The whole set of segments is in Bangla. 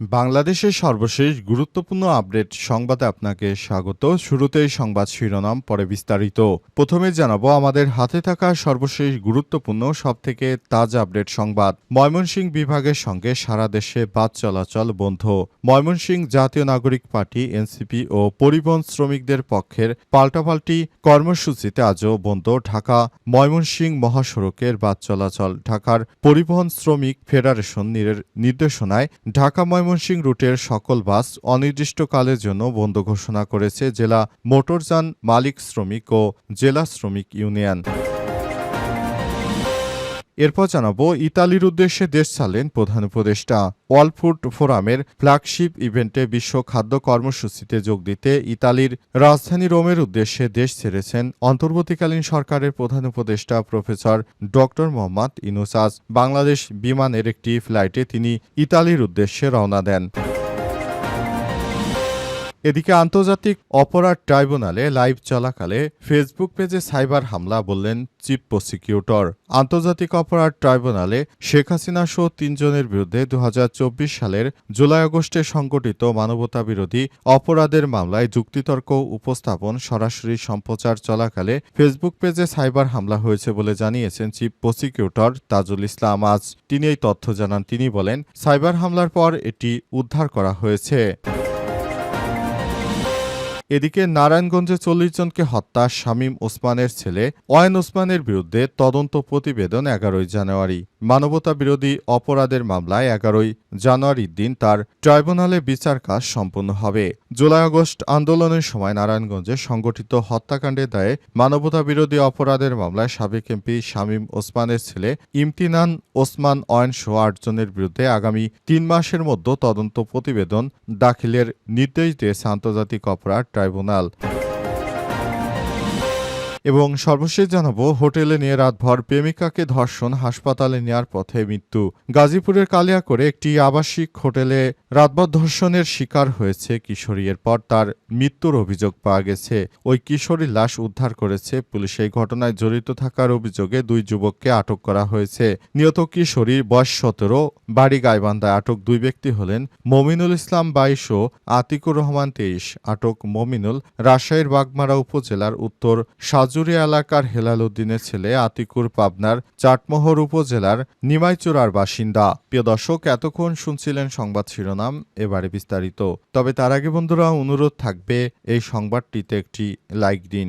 বাংলাদেশের সর্বশেষ গুরুত্বপূর্ণ আপডেট সংবাদে আপনাকে স্বাগত। শুরুতেই সংবাদ শিরোনাম, পরে বিস্তারিত। প্রথমে জানাব, আমাদের হাতে থাকা সর্বশেষ গুরুত্বপূর্ণ, সবথেকে তাজা আপডেট সংবাদ। ময়মনসিংহ বিভাগের সঙ্গে সারা দেশে বাস চলাচল বন্ধ। ময়মনসিংহ জাতীয় নাগরিক পার্টি, এনসিপি ও পরিবহন শ্রমিকদের পক্ষের পাল্টাপাল্টি কর্মসূচিতে আজও বন্ধ। ঢাকা, ময়মনসিংহ মহাসড়কের বাস চলাচল। ঢাকার পরিবহন শ্রমিক ফেডারেশন নির্দেশনায় ঢাকা ময়মনসিংহ রুটের সকল বাস অনির্দিষ্টকালের জন্য বন্ধ ঘোষণা করেছে জেলা মোটরযান মালিক শ্রমিক ও জেলা শ্রমিক ইউনিয়ন। এরপর জানাব, ইতালির উদ্দেশ্যে দেশ ছাড়লেন প্রধান উপদেষ্টা। ওয়ার্ল্ড ফুড ফোরামের ফ্ল্যাগশিপ ইভেন্টে বিশ্ব খাদ্য কর্মসূচিতে যোগ দিতে ইতালির রাজধানী রোমের উদ্দেশ্যে দেশ ছেড়েছেন অন্তর্বর্তীকালীন সরকারের প্রধান উপদেষ্টা প্রফেসর ডক্টর মোহাম্মদ ইনুসাস। বাংলাদেশ বিমানের একটি ফ্লাইটে তিনি ইতালির উদ্দেশ্যে রওনা দেন। এদিকে আন্তর্জাতিক অপরাধ ট্রাইব্যুনালে লাইভ চলাকালে ফেসবুক পেজে সাইবার হামলা বললেন চিফ প্রসিকিউটর। আন্তর্জাতিক অপরাধ ট্রাইব্যুনালে শেখ হাসিনা সহ তিনজনের বিরুদ্ধে দু হাজার চব্বিশ সালের জুলাই আগস্টে সংগঠিত মানবতাবিরোধী অপরাধের মামলায় যুক্তিতর্ক উপস্থাপন সরাসরি সম্প্রচার চলাকালে ফেসবুক পেজে সাইবার হামলা হয়েছে বলে জানিয়েছেন চিফ প্রসিকিউটর তাজুল ইসলাম। আজ তিনি এই তথ্য জানান। তিনি বলেন, সাইবার হামলার পর এটি উদ্ধার করা হয়েছে। এদিকে নারায়ণগঞ্জে চল্লিশ জনকে হত্যা, শামীম ওসমানের ছেলে ওয়ান ওসমানের বিরুদ্ধে তদন্ত প্রতিবেদন এগারোই জানুয়ারি। মানবতা বিরোধী অপরাধের মামলায় এগারোই জানুয়ারির দিন তার ট্রাইব্যুনালে বিচার কাজ সম্পন্ন হবে। জুলাই আগস্ট আন্দোলনের সময় নারায়ণগঞ্জে সংগঠিত হত্যাকাণ্ডের দায়ে মানবতা বিরোধী অপরাধের মামলায় সাবেক এমপি শামীম ওসমানের ছেলে ইমতিনান ওসমান অয়ন সহ আটজনের বিরুদ্ধে আগামী তিন মাসের মধ্যে তদন্ত প্রতিবেদন দাখিলের নির্দেশ দিয়েছে আন্তর্জাতিক অপরাধ ট্রাইব্যুনাল। এবং সর্বশেষ জানাব, হোটেলে নিয়ে রাতভর প্রেমিকাকে ধর্ষণ, হাসপাতালে নেয়ার পথে মৃত্যু। গাজীপুরের কালিয়াকোরে একটি আবাসিক হোটেলে রাতভর ধর্ষণের শিকার হয়েছে কিশোরী। এরপর তার মৃত্যুর অভিযোগ পাওয়া গেছে। ওই কিশোরীর লাশ উদ্ধার করেছে পুলিশ। এই ঘটনায় জড়িত থাকার অভিযোগে দুই যুবককে আটক করা হয়েছে। নিহত কিশোরীর বয়স সতেরো, বাড়ি গাইবান্ধায় আটক দুই ব্যক্তি হলেন মমিনুল ইসলাম বাইশ ও আতিকুর রহমান তেইশ। আটক মমিনুল রাজশাহীর বাগমারা উপজেলার উত্তর সাজুরিয়া এলাকার হেলাল উদ্দিনের ছেলে আতিকুর পাবনার চাটমোহর উপজেলার নিমাইচুরার বাসিন্দা। প্রিয় দর্শক, এতক্ষণ শুনছিলেন সংবাদ শিরোনাম, এবারে বিস্তারিত। তবে তার আগে বন্ধুরা, অনুরোধ থাকবে, এই সংবাদটিতে একটি লাইক দিন।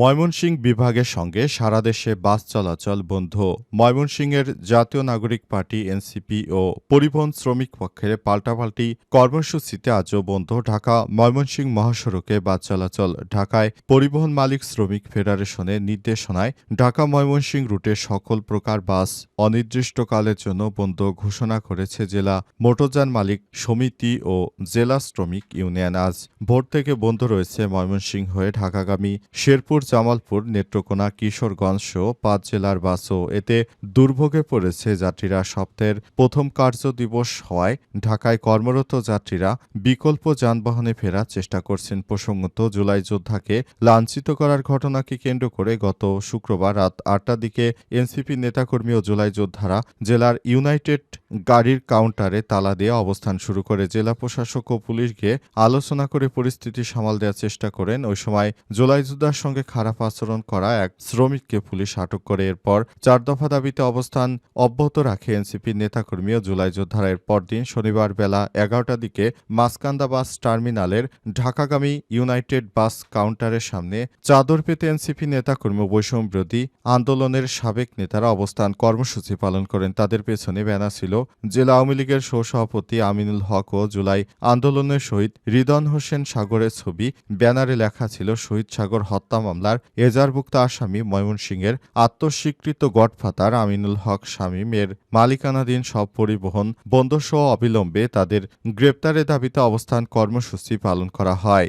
ময়মনসিংহ বিভাগের সঙ্গে সারা দেশে বাস চলাচল বন্ধ। ময়মনসিংহের জাতীয় নাগরিক পার্টি, এনসিপি ও পরিবহন শ্রমিক পক্ষের পাল্টাপাল্টি কর্মসূচিতে আজও বন্ধ। ঢাকা ময়মনসিংহ মহাসড়কে বাস চলাচল, ঢাকায় পরিবহন মালিক শ্রমিক ফেডারেশনের নির্দেশনায় ঢাকা ময়মনসিংহ রুটের সকল প্রকার বাস অনির্দিষ্টকালের জন্য বন্ধ ঘোষণা করেছে জেলা মোটরযান মালিক সমিতি ও জেলা শ্রমিক ইউনিয়ন। আজ ভোর থেকে বন্ধ রয়েছে ময়মনসিংহ হয়ে ঢাকাগামী শেরপুর জামালপুর, নেত্রকোনা, কিশোরগঞ্জ সহ পাঁচ জেলার বাসও এতে দুর্ভোগে পড়েছে যাত্রীরা। সপ্তাহের প্রথম কার্য দিবস হওয়ায় ঢাকায় কর্মরত যাত্রীরা বিকল্প যানবাহনে ফেরার চেষ্টা করছেন। প্রসঙ্গত, জুলাই যোদ্ধাকে লাঞ্ছিত করার ঘটনাকে কেন্দ্র করে গত শুক্রবার রাত আটটার দিকে এনসিপি নেতাকর্মী ও জুলাই যোদ্ধারা জেলার ইউনাইটেড গাড়ির কাউন্টারে তালা দিয়ে অবস্থান শুরু করে। জেলা প্রশাসক ও পুলিশ গিয়ে আলোচনা করে পরিস্থিতি সামাল দেওয়ার চেষ্টা করেন। ওই সময় জুলাই যোদ্ধার সঙ্গে খারাপ আচরণ করা এক শ্রমিককে পুলিশ আটক করে। এরপর চার দফা দাবিতে অবস্থান অব্যাহত রাখে এনসিপির নেতাকর্মী ও জুলাই যোদ্ধারা। এর পরদিন শনিবার বেলা এগারোটার দিকে মাসকান্দা বাস টার্মিনালের ঢাকাগামী ইউনাইটেড বাস কাউন্টারের সামনে চাদর পেতে এনসিপি নেতাকর্মী বৈষম্য বিরোধী আন্দোলনের সাবেক নেতারা অবস্থান কর্মসূচি পালন করেন। তাদের পেছনে ব্যানার ছিল জেলা আওয়ামী লীগের সহসভাপতি আমিনুল হক ও জুলাই আন্দোলনের শহীদ রিদন হোসেন সাগরের ছবি। ব্যানারে লেখা ছিল শহীদ সাগর হত্যা মামলার এজারভুক্ত আসামি ময়মনসিংহের আত্মস্বীকৃত গডফাদার আমিনুল হক শামীম এর মালিকানাধীন সব পরিবহন বন্ধসহ অবিলম্বে তাদের গ্রেপ্তারের দাবিতে অবস্থান কর্মসূচি পালন করা হয়।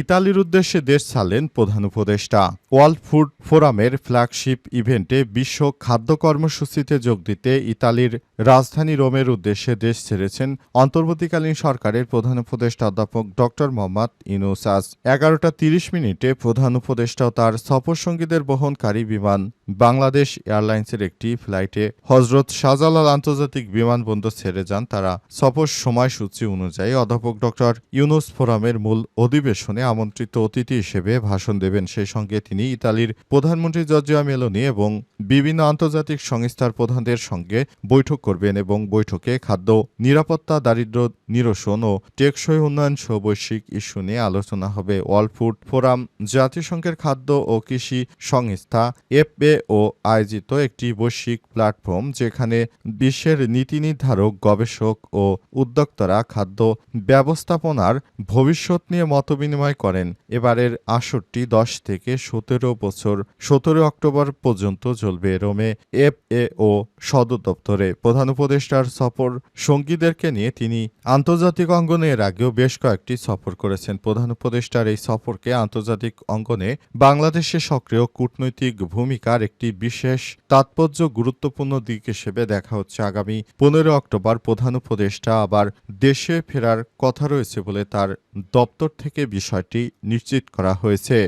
ইতালির উদ্দেশ্যে দেশ ছাড়লেন প্রধান উপদেষ্টা। ওয়ার্ল্ড ফুড ফোরামের ফ্ল্যাগশিপ ইভেন্টে বিশ্ব খাদ্য কর্মসূচিতে যোগ দিতে ইতালির রাজধানী রোমের উদ্দেশ্যে দেশ ছেড়েছেন অন্তর্বর্তীকালীন সরকারের প্রধান উপদেষ্টা অধ্যাপক ড মোহাম্মদ ইনুস আজ এগারোটা তিরিশ মিনিটে প্রধান উপদেষ্টা তার সফরসঙ্গীদের বহনকারী বিমান বাংলাদেশ এয়ারলাইন্সের একটি ফ্লাইটে হজরত শাহজালাল আন্তর্জাতিক বিমানবন্দর ছেড়ে যান তারা সফর সময়সূচি অনুযায়ী। অধ্যাপক ড ইউনুস ফোরামের মূল অধিবেশনে আমন্ত্রিত অতিথি হিসেবে ভাষণ দেবেন। সেই সঙ্গে তিনি ইতালির প্রধানমন্ত্রী জর্জিয়া মেলোনি এবং বিভিন্ন আন্তর্জাতিক সংস্থার প্রধানদের সঙ্গে বৈঠক করবেন এবং বৈঠকে খাদ্য নিরাপত্তা, দারিদ্র নিরসন ও টেকসই উন্নয়ন সহ বৈশ্বিক ইস্যু নিয়ে আলোচনা হবে। ওয়ার্ল্ড ফুড ফোরাম জাতিসংঘের খাদ্য ও কৃষি সংস্থা এফএও আয়োজিত একটি বৈশ্বিক প্ল্যাটফর্ম যেখানে বিশ্বের নীতি নির্ধারক, গবেষক ও উদ্যোক্তারা খাদ্য ব্যবস্থাপনার ভবিষ্যৎ নিয়ে মতবিনিময় করেন। এবারের আসরটি দশ থেকে সতেরো বছর সতেরো অক্টোবর পর্যন্ত চলবে রোমে এফ এ ও সদর দপ্তরে প্রধান উপদেষ্টার সফর সঙ্গীদেরকে নিয়ে তিনি আন্তর্জাতিক অঙ্গনে এর আগেও বেশ কয়েকটি সফর করেছেন। প্রধান উপদেষ্টার এই সফরকে আন্তর্জাতিক অঙ্গনে বাংলাদেশের সক্রিয় কূটনৈতিক ভূমিকার একটি বিশেষ তাৎপর্য, গুরুত্বপূর্ণ দিক হিসেবে দেখা হচ্ছে। আগামী পনেরো অক্টোবর প্রধান উপদেষ্টা আবার দেশে ফেরার কথা রয়েছে বলে তার দপ্তর থেকে বিষয়টি নিশ্চিত করা হয়েছে।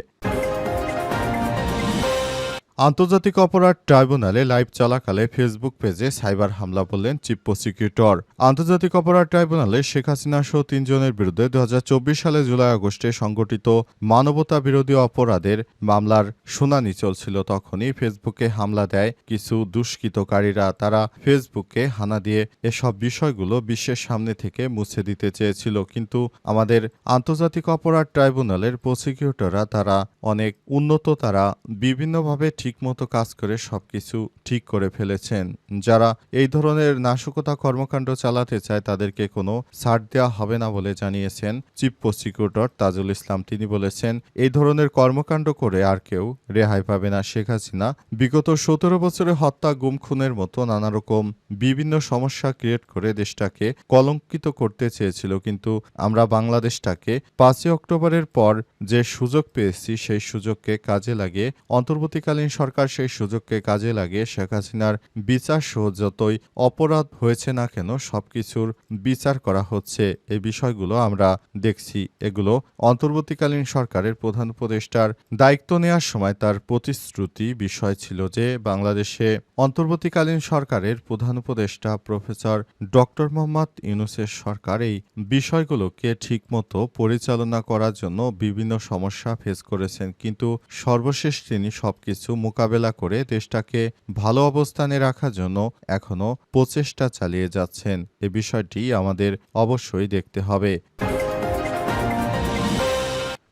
আন্তর্জাতিক অপরাধ ট্রাইব্যুনালে লাইভ চলাকালে ফেসবুক পেজে সাইবার হামলা বললেন চিফ প্রসিকিউটর। আন্তর্জাতিক অপরাধ ট্রাইব্যুনালে শেখ হাসিনা সহ তিনজনের বিরুদ্ধে দু হাজার চব্বিশ সালে জুলাই আগস্টে সংগঠিত মানবতা বিরোধী অপরাধের মামলার শুনানি চলছিল। তখনই ফেসবুকে হামলা দেয় কিছু দুষ্কৃতকারীরা। তারা ফেসবুকে হানা দিয়ে এসব বিষয়গুলো বিশ্বের সামনে থেকে মুছে দিতে চেয়েছিল। কিন্তু আমাদের আন্তর্জাতিক অপরাধ ট্রাইব্যুনালের প্রসিকিউটররা, তারা অনেক উন্নত, তারা বিভিন্নভাবে ঠিকমতো কাজ করে সবকিছু ঠিক করে ফেলেছেন। যারা এই ধরনের নাশকতা কর্মকাণ্ড চালাতে চায়, তাদেরকে কোনো ছাড় দেওয়া হবে না বলে জানিয়েছেন চিফ প্রসিকিউটর তাজুল ইসলাম। তিনি বলেছেন, এই ধরনের কর্মকাণ্ড করে আর কেউ রেহাই পাবে না। শেখ হাসিনা বিগত সতেরো বছরে হত্যা, গুম, খুনের মতো নানা রকম বিভিন্ন সমস্যা ক্রিয়েট করে দেশটাকে কলঙ্কিত করতে চেয়েছিল। কিন্তু আমরা বাংলাদেশটাকে পাঁচই অক্টোবরের পর যে সুযোগ পেয়েছি, সেই সুযোগকে কাজে লাগিয়ে অন্তর্বর্তীকালীন সরকার সেই সুযোগকে কাজে লাগিয়ে শেখ হাসিনার বিচার সহ যতই অপরাধ হয়েছে না কেন সবকিছুর বিচার করা হচ্ছে। এই বিষয়গুলো আমরা দেখছি। এগুলো অন্তর্বর্তীকালীন সরকারের প্রধান উপদেষ্টার দায়িত্ব নেওয়ার সময় তার প্রতিশ্রুতি বিষয় ছিল যে বাংলাদেশে অন্তর্বর্তীকালীন সরকারের প্রধান উপদেষ্টা প্রফেসর ডক্টর মোহাম্মদ ইউনুসের সরকার এই বিষয়গুলোকে ঠিকমতো পরিচালনা করার জন্য বিভিন্ন সমস্যা ফেস করেছেন। কিন্তু সর্বশেষ তিনি সবকিছু মোকাবেলা করে দেশটাকে ভালো অবস্থানে রাখার জন্য এখনও প্রচেষ্টা চালিয়ে যাচ্ছেন। এ বিষয়টি আমাদের অবশ্যই দেখতে হবে।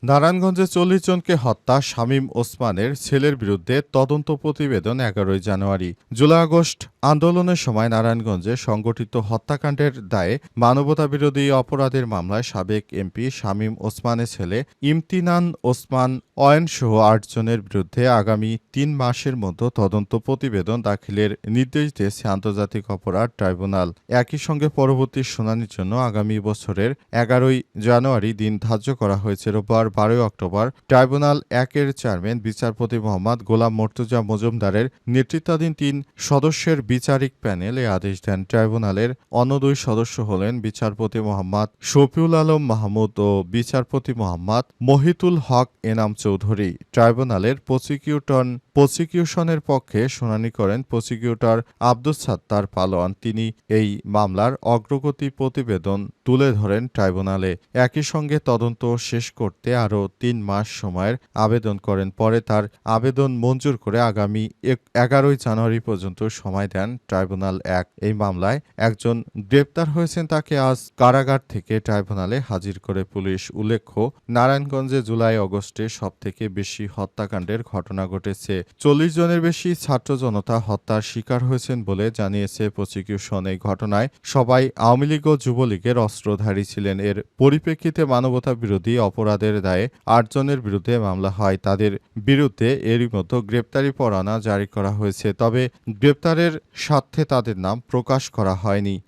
নারায়ণগঞ্জে চল্লিশ জনকে হত্যা, শামীম ওসমানের ছেলের বিরুদ্ধে তদন্ত প্রতিবেদন এগারোই জানুয়ারি। জুলাই আগস্ট আন্দোলনের সময় নারায়ণগঞ্জে সংগঠিত হত্যাকাণ্ডের দায়ে মানবতাবিরোধী অপরাধের মামলায় সাবেক এমপি শামীম ওসমানের ছেলে ইমতিনান ওসমান, অয়ন সহ আটজনের বিরুদ্ধে আগামী তিন মাসের মধ্যে তদন্ত প্রতিবেদন দাখিলের নির্দেশ দিয়েছে আন্তর্জাতিক অপরাধ ট্রাইব্যুনাল। একই সঙ্গে পরবর্তী শুনানির জন্য আগামী বছরের এগারোই জানুয়ারি দিন ধার্য করা হয়েছে। রোববার বারোই অক্টোবর ট্রাইব্যুনাল একের চেয়ারম্যান, বিচারপতি মোহাম্মদ গোলাম মর্তুজা মজুমদারের নেতৃত্বাধীন তিন সদস্যের বিচারিক প্যানেল এ আদেশ দেন। ট্রাইব্যুনালের অন্য দুই সদস্য হলেন বিচারপতি মোহাম্মদ শফিউল আলম মাহমুদ ও বিচারপতি মোহাম্মদ মহিতুল হক এনাম চৌধুরী। ট্রাইব্যুনালের প্রসিকিউটর প্রসিকিউশনের পক্ষে শুনানি করেন প্রসিকিউটর আব্দুস সাত্তার পালোয়ান। তিনি এই মামলার অগ্রগতি প্রতিবেদন তুলে ধরেন ট্রাইব্যুনালে। একই সঙ্গে তদন্ত শেষ করতে আরও তিন মাস সময়ের আবেদন করেন। পরে তার আবেদন মঞ্জুর করে আগামী এগারোই জানুয়ারি পর্যন্ত সময় দেন ট্রাইব্যুনাল এক। এই মামলায় একজন গ্রেপ্তার হয়েছেন তাকে আজ কারাগার থেকে ট্রাইব্যুনালে হাজির করে পুলিশ। উল্লেখ্য, নারায়ণগঞ্জে জুলাই অগস্টে সবথেকে বেশি হত্যাকাণ্ডের ঘটনা ঘটেছে। চল্লিশ জনের বেশি ছাত্র জনতা হত্যার শিকার হয়েছেন বলে জানিয়েছে প্রসিকিউশন এই ঘটনায়। সবাই আওয়ামী লীগ ও যুবলীগের অস্ত্রধারী ছিলেন। এর পরিপ্রেক্ষিতে মানবতা বিরোধী অপরাধের দায়ে আটজনের বিরুদ্ধে মামলা হয়। তাদের বিরুদ্ধে এরই মতো গ্রেপ্তারি পরোয়ানা জারি করা হয়েছে। তবে গ্রেপ্তারের স্বার্থে তাদের নাম প্রকাশ করা হয়নি।